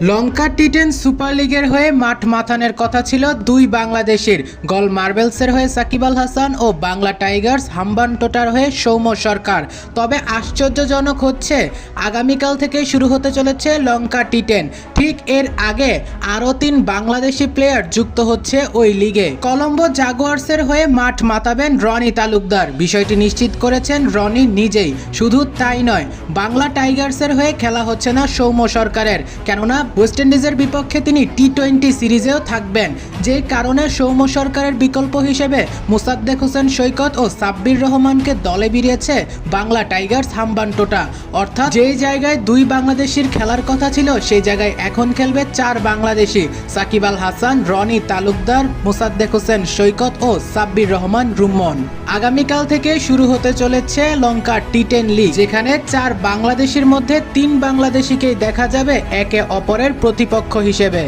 লঙ্কা T ten super লিগের হয়ে মাঠ মাথানের কথা ছিল দুই বাংলাদেশের। গল মার্বেলসের হয়ে সাকিব আল হাসান ও বাংলা টাইগার্স হাম্বান টোটার হয়ে সৌম্য সরকার। তবে আশ্চর্যজনক হচ্ছে, আগামীকাল থেকে শুরু হতে চলেছে লঙ্কা টি টেন ঠিক এর আগে আরও তিন বাংলাদেশি প্লেয়ার যুক্ত হচ্ছে ওই লিগে। কলম্বো জাগুয়ার্সের হয়ে মাঠ মাতাবেন রনি তালুকদার। বিষয়টি নিশ্চিত করেছেন রনি নিজেই। শুধু তাই নয়, বাংলা টাইগার্সের হয়ে খেলা হচ্ছে না সৌম্য সরকারের। কেননা ওয়েস্ট ইন্ডিজের বিপক্ষে তিনি টি টোয়েন্টি সিরিজেও থাকবেন যে কারণে সৌম্য সরকারের বিকল্প হিসেবে মুসাদ্দেক হোসেন সৈকত ও সাব্বির রহমানকে দলে বেরিয়েছে বাংলা টাইগার্স হাম্বান টোটা অর্থাৎ যেই জায়গায় দুই বাংলাদেশির খেলার কথা ছিল, সেই জায়গায় এখন খেলবে চার বাংলাদেশি, সাকিব আল হাসান, রনি তালুকদার, মোসাদ্দেক হোসেন সৈকত ও সাব্বির রহমান রুম্মন। আগামীকাল থেকে শুরু হতে চলেছে লঙ্কা টি টেন লিগ, যেখানে চার বাংলাদেশির মধ্যে তিন বাংলাদেশিকেই দেখা যাবে একে অপরের প্রতিপক্ষ হিসেবে।